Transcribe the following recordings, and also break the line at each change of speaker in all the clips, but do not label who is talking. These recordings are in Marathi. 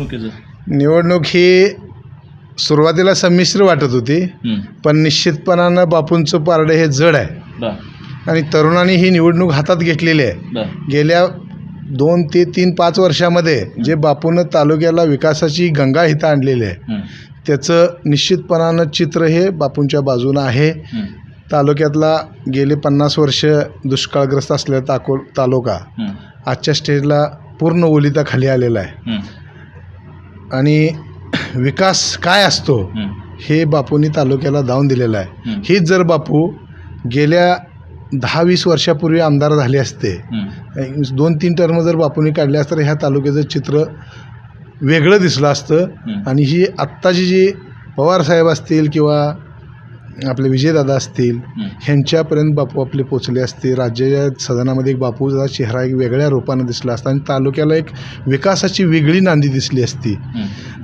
निवडणुकीचं
निवडणूक ही सुरुवातीला संमिश्र वाटत होती
हं.
पण निश्चितपणानं बापूंचं पारडं हे जड आहे
बर
आणि तरुणांनी ही निवडणूक हातात घेतलेली आहे
बर
गेल्या दोन ते तीन पाच वर्षामध्ये जे बापूनं तालुक्याला विकासाची गंगा इथं आणलेली आहे
हं.
त्याचं निश्चितपणानं चित्र हे बापूंच्या बाजूनं आहे
हं.
तालुक्यातला गेले पन्नास वर्ष दुष्काळग्रस्त असलेला ताको तालुका
हं.
आजच्या स्टेजला पूर्ण ओलिताखाली आलेला आहे
हं.
आणि विकास काय असतो
हं.
बापूंनी तालुक्याला दावून दिलेलं आहे. हीच जर बापू गेल्या दहा वीस वर्षापूर्वी आमदार झाले असते. दोन तीन टर्म जर बापूंनी काढले असतं तर ह्या तालुक्याचं चित्र वेगळं दिसलं असतं. आणि ही आत्ताची जी पवारसाहेब असतील किंवा आपले विजयदादा असतील. ह्यांच्यापर्यंत बापू आपले पोचले असते राज्याच्या सदनामध्ये एक बापूचा चेहरा एक वेगळ्या रूपानं दिसला असता आणि तालुक्याला एक विकासाची वेगळी नांदी दिसली असती.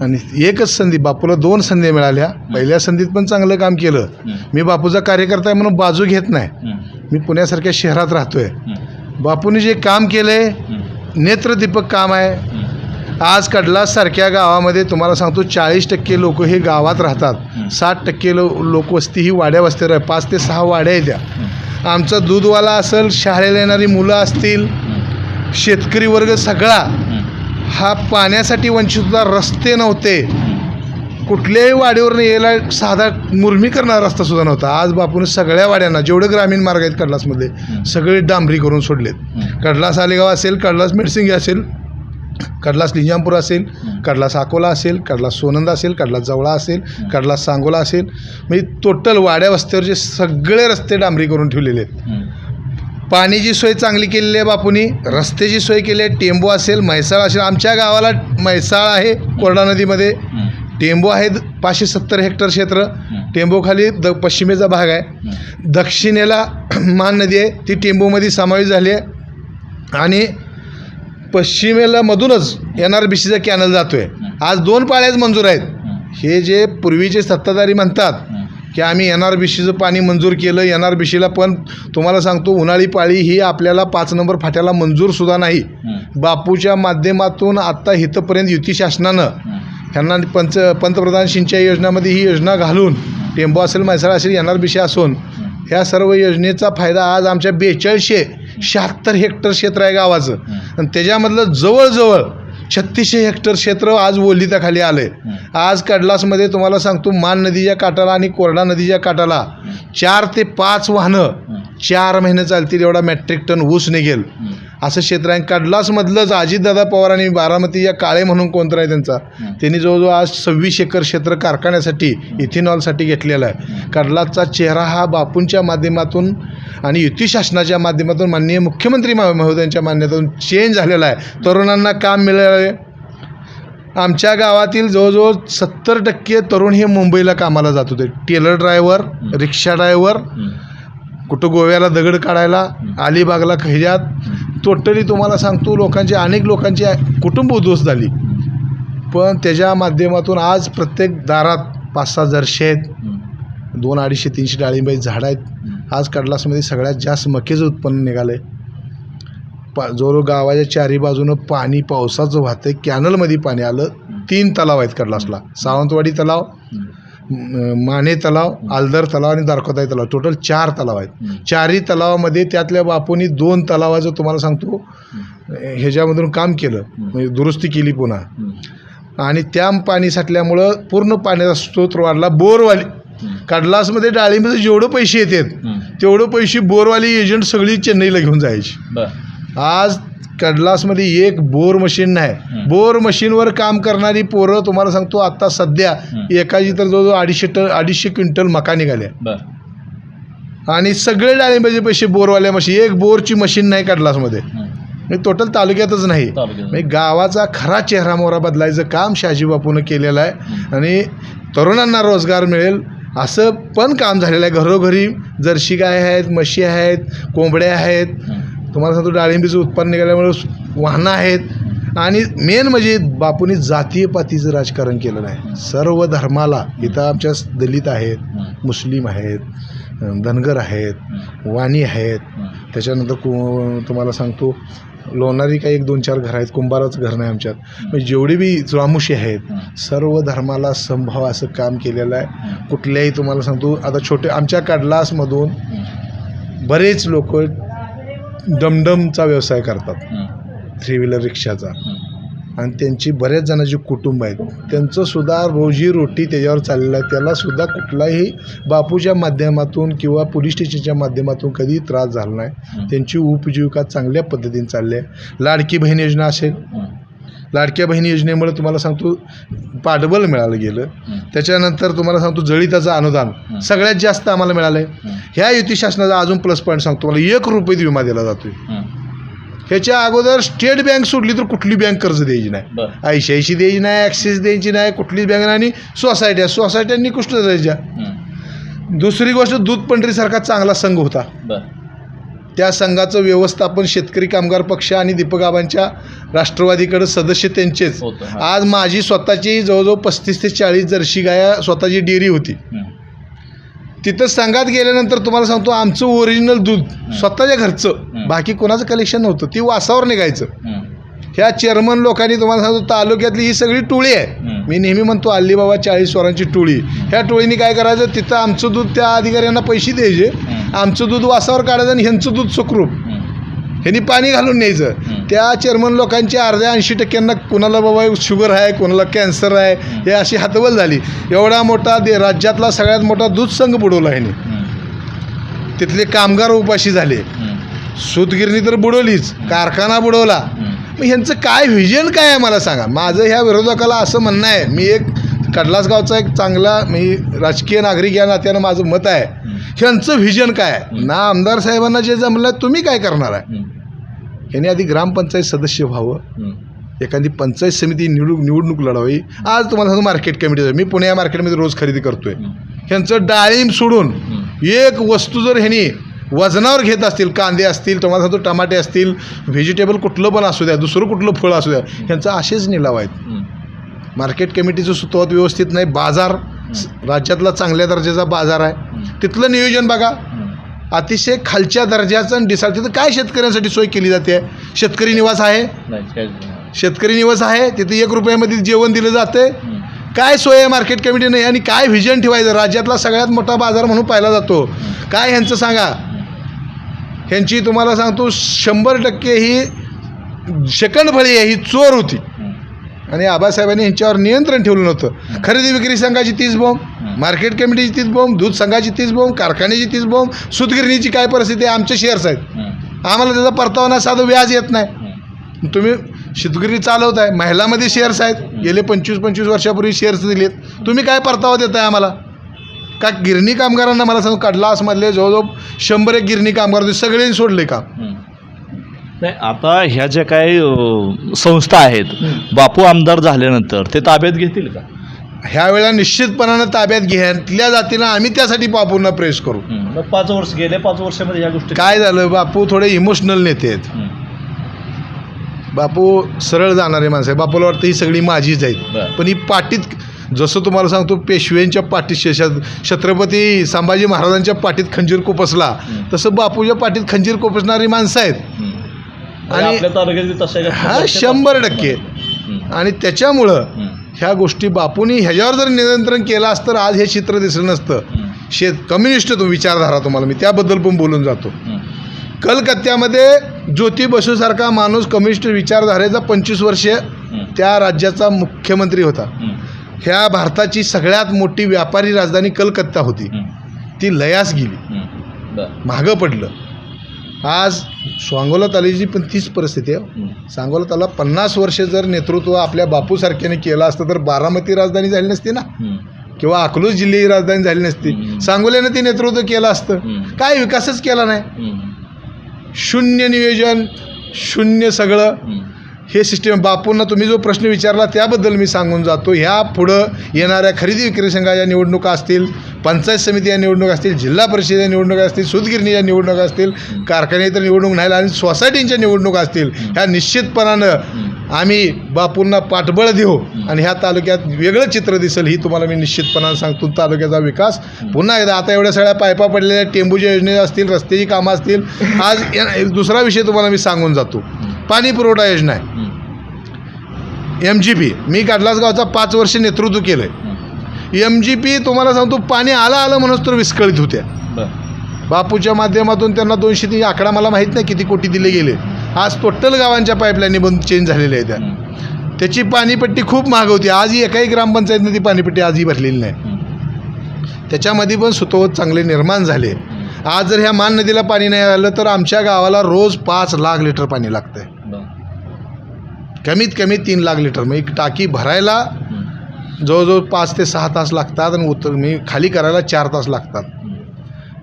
आणि एकच संधी बापूला दोन संधी मिळाल्या पहिल्या संधीत पण चांगलं काम केलं. मी बापूचा कार्यकर्ता आहे म्हणून बाजू घेत नाही. मी पुण्यासारख्या शहरात राहतोय. बापूने जे काम केलंय
हं.
नेत्रदीपक काम आहे. आज कडलासारख्या गावामध्ये तुम्हाला सांगतो चाळीस टक्के लोक हे गावात राहतात. साठ टक्के लो लोक वस्ती ही वाड्या वस्त्यावर आहे पाच ते सहा वाड्या आहेत त्या
हं.
आमचा दूधवाला असेल शाळेला येणारी मुलं असतील. शेतकरी वर्ग सगळा
हं.
पाण्यासाठी वंचित होता रस्ते नव्हते. कुठल्याही वाडीवरनं यायला साधा मुरमी करणारा रस्ता सुद्धा नव्हता आज बापून सगळ्या वाड्यांना जेवढे ग्रामीण मार्ग आहेत कडलासमध्ये. सगळे डांबरी करून सोडलेत. कडलास आलेगाव असेल कडलास मेडसिंगी असेल कडलास लिंजामपूर असेल. कडलास अकोला असेल कडलास सोनंद असेल कडलास जवळा असेल. कडलास सांगोला असेल म्हणजे टोटल वाड्या वस्त्यावरचे सगळे रस्ते डांबरी करून ठेवलेले आहेत. पाण्याची सोय चांगली केलेली आहे बापूनी रस्त्याची सोय केली आहे टेंबू असेल म्हैसाळ असेल आमच्या गावाला म्हैसाळ आहे कोरडा नदीमध्ये. टेंबू आहेत पाचशे सत्तर हेक्टर क्षेत्र. टेंबूखाली द पश्चिमेचा भाग आहे. दक्षिणेला मान नदी आहे ती टेंबूमध्ये समावेश झाली आहे आणि पश्चिमेला मधूनच एन आर बी सीचा कॅनल जातो आहे आज दोन पाळ्याच मंजूर आहेत.
हे
जे पूर्वीचे सत्ताधारी म्हणतात की आम्ही एन आर बी सीचं पाणी मंजूर केलं एन आर बी सीला पण तुम्हाला सांगतो उन्हाळी पाळी ही आपल्याला पाच नंबर फाट्याला मंजूरसुद्धा नाही. बापूच्या माध्यमातून आत्ता इथंपर्यंत युती शासनानं ह्यांना पंच पंतप्रधान सिंचाई योजनामध्ये ही योजना घालून टेंबो असेल म्हैसाळ असेल एन आर बी सी असून ह्या सर्व योजनेचा फायदा आज आमच्या बेचाळीसशे शहात्तर हेक्टर क्षेत्र आहे गावाचं. आणि त्याच्यामधलं जवळजवळ छत्तीसशे हेक्टर क्षेत्र आज ओलिताखाली आलं आहे आज कडलासमध्ये तुम्हाला सांगतो मान नदीच्या काठाला आणि कोरडा नदीच्या काठाला चार ते पाच वाहनं चार महिने चालतील एवढा मेट्रिक टन ऊस निघेल. असं क्षेत्र आहे. कडलासमधलंच अजितदादा पवार आणि बारामतीच्या काळे म्हणून कोणतं आहे त्यांचा. त्यांनी जवळजवळ आज सव्वीस एकर क्षेत्र कारखान्यासाठी इथेनॉलसाठी घेतलेलं आहे. कडलाचा चेहरा हा बापूंच्या माध्यमातून आणि युती शासनाच्या माध्यमातून माननीय मुख्यमंत्री महो- महोदयांच्या मान्यतेतून चेंज झालेला आहे. तरुणांना काम मिळालं आमच्या गावातील जवळजवळ सत्तर टक्के तरुण हे मुंबईला कामाला जात होते. Tailor driver rickshaw driver. कुठं गोव्याला दगड काढायला अलिबागला ह्याच्यात टोटली तुम्हाला सांगतो लोकांची अनेक लोकांची कुटुंब उद्ध्वस्त झाली. पण त्याच्या माध्यमातून आज प्रत्येक दारात पाच सहा जर्शी आहेत. दोन अडीचशे तीनशे डाळिंबाई झाडं आहेत. आज कडलासमध्ये सगळ्यात जास्त मक्याचं उत्पन्न निघालं आहे पा जवळ गावाच्या चारी बाजूनं पाणी पावसाचं वाहतं आहे कॅनलमध्ये पाणी आलं तीन तलाव आहेत कडलासला सावंतवाडी तलाव माने तलाव आलदर तलाव आणि दारकोताई तलाव. टोटल चार तलाव आहेत.
हं.
चारही तलावामध्ये त्यातल्या बापूंनी दोन तलावाचं तुम्हाला सांगतो. ह्याच्यामधून काम केलं. म्हणजे दुरुस्ती केली पुन्हा. आणि त्या पाणी साठल्यामुळं पूर्ण पाण्याचा स्रोत वाढला. बोरवाली. कडलासमध्ये डाळिंबीचे जेवढं पैसे येतात. तेवढं पैसे बोरवाली एजंट सगळी चेन्नईला घेऊन जायची. आज कडलासमध्ये एक बोर मशीन नाही. बोर मशीनवर काम करणारी पोरं तुम्हाला सांगतो आता सध्या. एकाची तर जवळजवळ अडीचशे टन अडीचशे क्विंटल मका निघाल्या आणि सगळे डाळिंबाचे पैसे बोरवाल्या मशीन एक बोरची मशीन नाही कडलासमध्ये. म्हणजे टोटल तालुक्यातच नाही. म्हणजे गावाचा खरा चेहरा मोहरा बदलायचं काम शहाजी बापूनं केलेलं आहे आणि तरुणांना रोजगार मिळेल असं पण काम झालेलं आहे घरोघरी जर्शी गाय आहेत म्हशी आहेत कोंबड्या आहेत. तुम्हाला सांगतो डाळिंबीचं उत्पन्न निघाल्यामुळे वाहनं आहेत. आणि मेन म्हणजे बापूंनी जातीय पातीचं राजकारण केलं नाही. सर्व धर्माला इथं आमच्या दलित आहेत मुस्लिम आहेत धनगर आहेत वाणी आहेत. त्याच्यानंतर कु तुम्हाला सांगतो लोणारी काही एक दोन चार घर आहेत. कुंभाराचं घर नाही आमच्यात. म्हणजे जेवढी बी चुरामुशी आहेत सर्व धर्माला संभाव असं काम केलेलं आहे. कुठल्याही तुम्हाला सांगतो आता छोटे आमच्या कडलासमधून बरेच लोक डमडमचा व्यवसाय करतात. थ्री व्हीलर रिक्षाचा. आणि त्यांची बऱ्याच जणांची कुटुंब आहेत त्यांचं सुद्धा रोजी रोटी त्याच्यावर चाललेलं आहे त्याला सुद्धा कुठलाही बापूच्या माध्यमातून किंवा पोलीस स्टेशनच्या माध्यमातून कधी त्रास झाला नाही. त्यांची उपजीविका चांगल्या पद्धतीने चालली आहे लाडकी बहीण योजना असेल. लाडक्या बहीण योजनेमुळे तुम्हाला सांगतो पाठबळ मिळालं गेलं. त्याच्यानंतर तुम्हाला सांगतो जळिताचं अनुदान. सगळ्यात जास्त आम्हाला मिळालं आहे. ह्या युती शासनाचा अजून प्लस पॉईंट सांगतो मला एक रुपये विमा दिला जातोय. ह्याच्या अगोदर स्टेट बँक सोडली तर कुठली बँक कर्ज द्यायची नाही
बरं
आय सी आय सी द्यायची नाही ॲक्सिस द्यायची नाही कुठलीच बँक नाही आणि सोसायट्या सोसायट्यांनी कुष्ट द्यायच्या. दुसरी गोष्ट दूध पंढरीसारखा चांगला संघ होता त्या संघाचं व्यवस्थापन शेतकरी कामगार पक्ष आणि दीपक आबांच्या राष्ट्रवादीकडे सदस्य त्यांचेच. आज माझी स्वतःची जवळजवळ पस्तीस ते चाळीस जर्शी गाया स्वतःची डेअरी होती. तिथं संघात गेल्यानंतर तुम्हाला सांगतो आमचं ओरिजिनल दूध स्वतःच्या घरचं. बाकी कोणाचं कलेक्शन नव्हतं ती वासावर निघायचं. ह्या चेअरमन लोकांनी तुम्हाला सांगतो तालुक्यातली ही सगळी टोळी आहे. मी नेहमी म्हणतो अल्लीबाबा चाळीस स्वरांची टोळी ह्या टोळीने काय करायचं तिथं आमचं दूध त्या अधिकाऱ्यांना पैसे द्यायचे. आमचं दूध वासावर काढायचं आणि ह्यांचं दूध सुखरूप. ह्यांनी पाणी घालून न्यायचं. त्या चेअरमन लोकांच्या अर्ध्या ऐंशी टक्क्यांना कोणाला बाबा शुगर आहे कोणाला कॅन्सर आहे हे अशी हातवल झाली एवढा मोठा दे राज्यातला सगळ्यात मोठा दूध संघ बुडवला ह्यांनी. तिथले कामगार उपाशी झाले. सूतगिरणी तर बुडवलीच कारखाना बुडवला. मग ह्यांचं काय व्हिजन काय आहे मला सांगा माझं ह्या विरोधकाला असं म्हणणं आहे मी एक कडलास गावचा एक चांगला मी राजकीय नागरिक या नात्यानं माझं मत आहे. ह्यांचं व्हिजन काय ना आमदार साहेबांना जे जमलं तुम्ही काय करणार आहे. ह्यांनी आधी ग्रामपंचायत सदस्य व्हावं. एखादी पंचायत समिती निवडणूक निवडणूक लढवावी आज तुम्हाला सांगतो मार्केट कमिटीचं मी पुणे या मार्केटमध्ये रोज खरेदी करतोय. ह्यांचं डाळिंब सोडून. एक वस्तू जर ह्यांनी वजनावर घेत असतील कांदे असतील तुम्हाला सांगतो टमाटे असतील व्हेजिटेबल कुठलं पण असू द्या दुसरं कुठलं फळ असू द्या ह्यांचं असेच निलाव आहेत. मार्केट कमिटीचं सुतवत व्यवस्थित नाही. बाजार राज्यातला चांगल्या दर्जाचा बाजार आहे. तिथलं नियोजन बघा. अतिशय खालच्या दर्जाचं आणि डिसाईड तिथं काय शेतकऱ्यांसाठी सोय केली जाते शेतकरी निवास आहे. शेतकरी निवास आहे तिथे एक रुपयामध्ये जेवण दिलं जाते. काय सोय आहे मार्केट कमिटी नाही आणि काय व्हिजन ठेवायचं राज्यातला सगळ्यात मोठा बाजार म्हणून पाहिला जातो काय ह्यांचं सांगा ह्यांची तुम्हाला सांगतो शंभर टक्के ही सेकंड फळी आहे ही चोर होती. आणि आबासाहेबांनी यांच्यावर नियंत्रण ठेवलं नव्हतं. खरेदी विक्री संघाची तीच बोंब मार्केट कमिटीची तीच बोंब दूध संघाची तीच बोंब कारखान्याची तीच बोंब सूतगिरणीची काय परिस्थिती आहे? आमचे शेअर्स आहेत. आम्हाला त्याचा परतावा नाही साधं व्याज येत नाही. तुम्ही शितगिरी चालवत आहे महिलामध्ये शेअर्स आहेत. गेले पंचवीस पंचवीस वर्षापूर्वी शेअर्स दिलेत. तुम्ही काय परतावा देताय आम्हाला? का गिरणी कामगारांना मला सांगू कडलासमधले जवळजवळ शंभर एक गिरणी कामगार होते सगळ्यांनी सोडले काम
नाही आता ह्या ज्या काही संस्था आहेत बापू आमदार झाल्यानंतर ते ताब्यात घेतील का
ह्या वेळेला निश्चितपणानं ताब्यात घेतल्या जातील आम्ही त्यासाठी बापूंना प्रेस करू
हं. मग पाच वर्ष गेल्या पाच वर्षामध्ये या गोष्टी
काय झालं बापू थोडे इमोशनल नेते आहेत. बापू सरळ जाणारे माणसं आहे बापूला वाटतं ही सगळी माझीच आहेत
बरं.
पण ही पाटीत जसं तुम्हाला सांगतो पेशव्यांच्या पाठीत शेषात छत्रपती संभाजी महाराजांच्या पाठीत खंजीर कोपसला. तसं बापूच्या पाठीत खंजीर कोपसणारी माणसं आहेत
हं.
आणि-
आपल्या तालुक्यात?
हा शंभर टक्के. आणि त्याच्यामुळं. ह्या गोष्टी बापूंनी ह्याच्यावर जर नियंत्रण केलं असतं तर आज हे चित्र दिसलं नसतं. शेत कम्युनिस्ट तो विचारधारा तुम्हाला मी त्याबद्दल पण बोलून जातो. कलकत्त्यामध्ये ज्योती बसूसारखा माणूस कम्युनिस्ट विचारधारेचा पंचवीस वर्षे. त्या राज्याचा मुख्यमंत्री होता. ह्या भारताची सगळ्यात मोठी व्यापारी राजधानी कलकत्ता होती. ती लयास गेली. मागं पडलं आज सांगोला तालुक्याची पण तीच परिस्थिती आहे. सांगोला तालुका पन्नास वर्ष जर नेतृत्व आपल्या बापूसारख्याने केलं असतं तर बारामती राजधानी झाली नसती ना. किंवा अकलूज जिल्हे ही राजधानी झाली नसती. सांगोल्यानं ते नेतृत्व केलं असतं. काय विकासच केला नाही. शून्य नियोजन शून्य सगळं
हे
सिस्टम बापूंना तुम्ही जो प्रश्न विचारला त्याबद्दल मी सांगून जातो. ह्या पुढं येणाऱ्या खरेदी विक्री संघाच्या निवडणुका असतील पंचायत समिती या निवडणूक असतील जिल्हा परिषद या निवडणुका असतील सुतगिरणीच्या निवडणुका असतील कारखान्यातर निवडणूक नाही आणि सोसायटींच्या निवडणुका असतील ह्या निश्चितपणानं आम्ही बापूंना पाठबळ देऊ आणि ह्या तालुक्यात वेगळं चित्र दिसेल ही तुम्हाला मी निश्चितपणानं सांगतो. तालुक्याचा विकास पुन्हा एकदा आता एवढ्या सगळ्या पायपा पडलेल्या टेंबूच्या योजने असतील रस्त्याची कामं असतील आज या- दुसरा विषय तुम्हाला मी सांगून जातो. पाणी पुरवठा योजना आहे. एम जी पी मी काडलास गावचा पाच वर्ष नेतृत्व केलं आहे एम जी पी तुम्हाला सांगतो पाणी आलं आलं म्हणून तर विस्कळीत होत्या. बापूच्या माध्यमातून त्यांना दोनशे तीन आकडा मला माहीत नाही किती कोटी दिले गेले. आज टोटल गावांच्या पाईपलाईनी बंद चेंज झालेल्या आहेत त्या. त्याची पाणीपट्टी खूप महाग होती. आजही एकाही ग्रामपंचायतनं ती पाणीपट्टी आजही भरलेली नाही. त्याच्यामध्ये पण सुतोवत चांगले निर्माण झाले. आज जर ह्या मान नदीला पाणी नाही आलं तर आमच्या गावाला रोज पाच लाख लिटर पाणी लागतंय. कमीत कमी तीन लाख लिटर. मग एक टाकी भरायला जवळजवळ पाच ते सहा तास लागतात आणि उतर मी खाली करायला चार तास लागतात.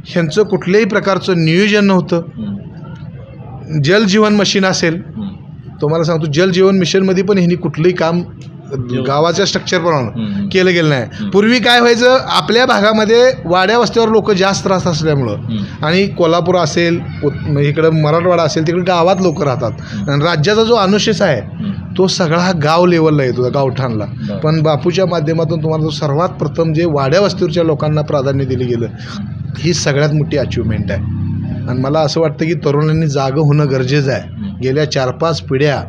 ह्यांचं कुठल्याही प्रकारचं नियोजन नव्हतं. जलजीवन मशीन असेल तुम्हाला सांगतो जलजीवन मिशनमध्ये पण ह्यांनी कुठलंही काम गावाच्या स्ट्रक्चरप्रमाणे केलं गेलं नाही. पूर्वी काय व्हायचं आपल्या भागामध्ये वाड्या वस्त्यावर लोक जास्त राहत असल्यामुळं. आणि कोल्हापूर असेल उत- म- इकडं मराठवाडा असेल तिकडे गावात लोक राहतात. आणि राज्याचा जो अनुशेष आहे तो सगळा गाव लेवलला येतो गावठाणला. पण बापूच्या माध्यमातून तुम्हाला जो सर्वात प्रथम जे वाड्या वस्तीवरच्या लोकांना प्राधान्य दिलं गेलं ही सगळ्यात मोठी अचिव्हमेंट आहे. आणि मला असं वाटतं की तरुणांनी जागं होणं गरजेचं आहे. गेल्या चार पाच पिढ्या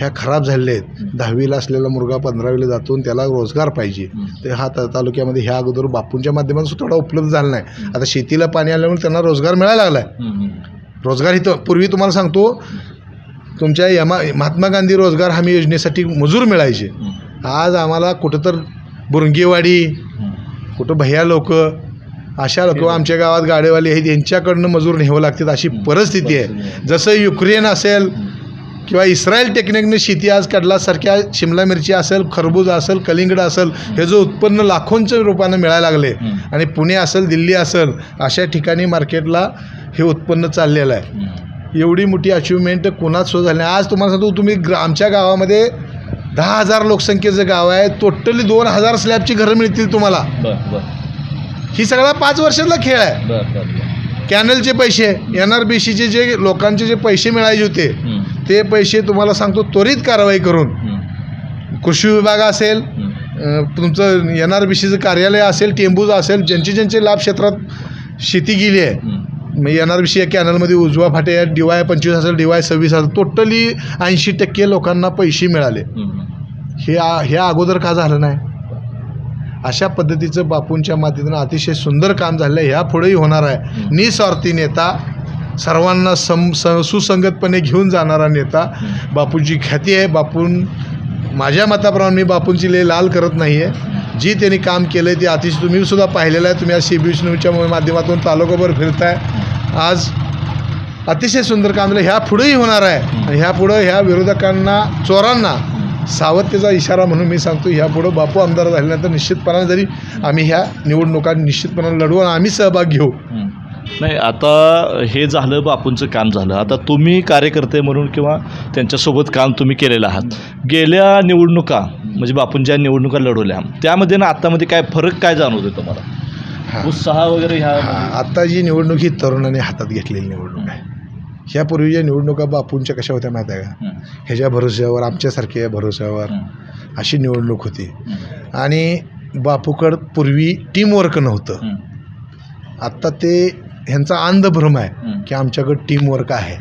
ह्या खराब झालेल्या आहेत. दहावीला असलेला मुलगा पंधरावीला जातो आणि त्याला रोजगार पाहिजे. तर हा तालुक्यामध्ये ह्या अगोदर बापूंच्या माध्यमातून थोडा उपलब्ध झाला नाही. आता शेतीला पाणी आल्यामुळे त्यांना रोजगार मिळायला लागला आहे रोजगार इथं पूर्वी तुम्हाला सांगतो तुमच्या यमा महात्मा गांधी रोजगार हमी योजनेसाठी मजूर मिळायचे. आज आम्हाला कुठं तर बुरंगीवाडी कुठं भैया लोक अशा लोक आमच्या गावात गाडेवाले आहेत यांच्याकडनं मजूर न्यावं लागतात अशी परिस्थिती आहे. जसं युक्रेन असेल किंवा इस्रायल टेक्निकने शेती आज कडलासारख्या शिमला मिरची असेल खरबूज असेल कलिंगड असेल हे जो उत्पन्न लाखोंच्या रूपानं मिळायला लागले आणि पुणे असेल दिल्ली असेल अशा ठिकाणी मार्केटला हे उत्पन्न चाललेलं आहे. एवढी मोठी अचिव्हमेंट कोणाच सुद्धा झाली आज तुम्हाला सांगतो तुम्ही ग्र आमच्या गावामध्ये दहा हजार लोकसंख्येचं गाव आहे. टोटली दोन हजार स्लॅबची घरं मिळतील तुम्हाला. ही सगळा पाच वर्षातला खेळ आहे. कॅनलचे पैसे एन आर बी सीचे जे लोकांचे जे पैसे मिळायचे होते ते पैसे तुम्हाला सांगतो त्वरित कारवाई करून. कृषी विभाग असेल तुमचं एन आर बी सीचं कार्यालय असेल टेंबूज असेल ज्यांचे ज्यांचे लाभ क्षेत्रात शेती गेली आहे. मग एन आर बी सी या कॅनलमध्ये उजवा फाटे आहे डी वाय पंचवीस असेल डी वाय सव्वीस असेल टोटली ऐंशी टक्के लोकांना पैसे मिळाले. हे हे अगोदर का झालं नाही? अशा पद्धतीचं बापूंच्या माध्यमातून अतिशय सुंदर काम झालं आहे. ह्या पुढेही होणार आहे. निस्वार्थी नेता सर्वांना सम स सुसंगतपणे घेऊन जाणारा नेता बापूंची ख्याती आहे. बापून माझ्या मताप्रमाणे मी बापूंची लय लाल करत नाही आहे जी त्यांनी काम केलं आहे ते अतिशय तुम्ही सुद्धा पाहिलेलं आहे. तुम्ही आज सी बी न्यूजच्या माध्यमातून तालुकाभर फिरताय. आज अतिशय सुंदर काम झालं. ह्या पुढेही होणार आहे. आणि ह्या पुढं ह्या विरोधकांना चोरांना सावधतेचा इशारा म्हणून मी सांगतो ह्या पुढं बापू आमदार झाल्यानंतर निश्चितपणाने जरी आम्ही ह्या निवडणुका निश्चितपणाने लढवू आणि आम्ही सहभाग घेऊ.
नाही आता हे झालं बापूंचं काम झालं. आता तुम्ही कार्यकर्ते म्हणून किंवा त्यांच्यासोबत काम तुम्ही केलेलं आहात. गेल्या निवडणुका म्हणजे बापूंच्या निवडणुका लढवल्या त्यामध्ये ना आत्तामध्ये काय फरक काय जाणवतोय तुम्हाला?
हां.
उत्साह वगैरे ह्या
आता जी निवडणूक ही तरुणांनी हातात घेतलेली निवडणूक आहे. ह्यापूर्वीच्या निवडणुका बापूंच्या कशा होत्या माहीत आहे का? ह्याच्या भरोश्यावर आमच्यासारख्या भरोश्यावर अशी निवडणूक होती. आणि बापूकड पूर्वी टीमवर्क नव्हतं. आत्ता ते ह्यांचा अंधभ्रम आहे की आमच्याकडं टीमवर्क आहे.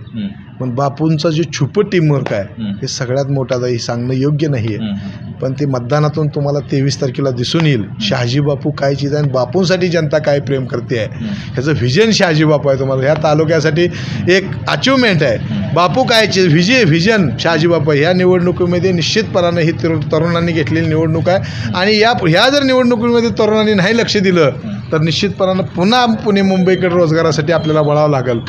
पण बापूंचं जे छुपं टीमवर्क आहे हे सगळ्यात मोठा हे सांगणं योग्य नाही आहे पण ते मतदानातून तुम्हाला तेवीस तारखेला दिसून येईल शहाजी बापू काय चीज आहे आणि बापूंसाठी जनता काय प्रेम करते आहे? ह्याचं व्हिजन शहाजी बापू आहे तुम्हाला. ह्या तालुक्यासाठी एक अचिव्हमेंट आहे. बापू काय चीज व्हिजे व्हिजन शहाजी बापू ह्या निवडणुकीमध्ये निश्चितपणानं ही तरुण तरुणांनी घेतलेली निवडणूक आहे. आणि या ह्या जर निवडणुकीमध्ये तरुणांनी नाही लक्ष दिलं तर निश्चितपणानं पुन्हा पुणे मुंबईकडे रोजगारासाठी आपल्याला वळावं लागेल.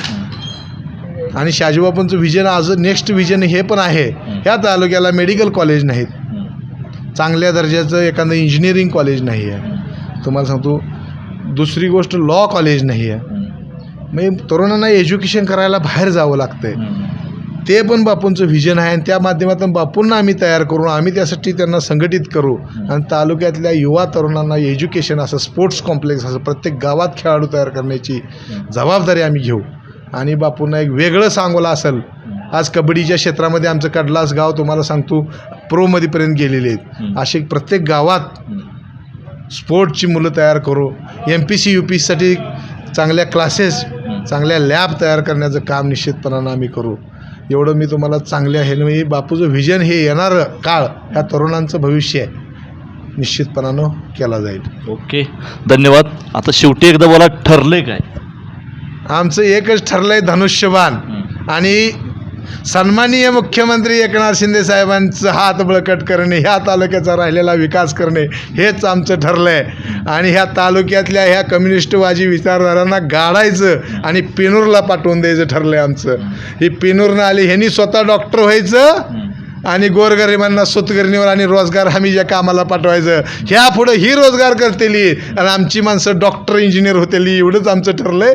आणि शहाजीबापूंचं व्हिजन आज नेक्स्ट व्हिजन हे पण आहे. ह्या तालुक्याला मेडिकल कॉलेज नाहीत. चांगल्या दर्जाचं एखादं इंजिनिअरिंग कॉलेज नाही आहे तुम्हाला सांगतो दुसरी गोष्ट लॉ कॉलेज नाही आहे म्हणजे तरुणांना एज्युकेशन करायला बाहेर जावं लागतं आहे ते पण बापूंचं व्हिजन आहे आणि त्या माध्यमातून बापूंना आम्ही तयार करून आम्ही त्यासाठी त्यांना संघटित करू. आणि तालुक्यातल्या युवा तरुणांना एज्युकेशन असं स्पोर्ट्स कॉम्प्लेक्स असं प्रत्येक गावात खेळाडू तयार करण्याची जबाबदारी आम्ही घेऊ. आणि बापूंना एक वेगळं सांगोला असेल. आज कबड्डीच्या क्षेत्रामध्ये आमचं कडलास गाव तुम्हाला सांगतो प्रोमध्येपर्यंत गेलेले आहेत. असे प्रत्येक गावात स्पोर्टची मुलं तयार करू. M P C U P साठी चांगल्या क्लासेस चांगल्या लॅब तयार करण्याचं काम निश्चितपणानं आम्ही करू. एवढं मी तुम्हाला चांगल्या हे म्हणजे बापूचं व्हिजन हे येणारं काळ ह्या तरुणांचं भविष्य आहे निश्चितपणानं केला जाईल.
ओके धन्यवाद. आता शेवटी एकदा बोला ठरले काय?
आमचं एकच ठरलं आहे धनुष्यबाण आणि सन्माननीय मुख्यमंत्री एकनाथ शिंदे साहेबांचं हात बळकट करणे ह्या तालुक्याचा राहिलेला विकास करणे हेच आमचं ठरलं आहे आणि ह्या तालुक्यातल्या ह्या कम्युनिस्टवाजी विचारधारांना गाडायचं आणि पेनूरला पाठवून द्यायचं ठरलं आहे आमचं. ही पेनूरनं आली ह्यांनी स्वतः डॉक्टर व्हायचं आणि गोरगरिबांना सुतगिरणीवर आणि रोजगार हमीच्या कामाला पाठवायचं ह्या पुढं ही रोजगार करतेली. आणि आमची माणसं डॉक्टर इंजिनियर होतेली एवढंच आमचं ठरलं आहे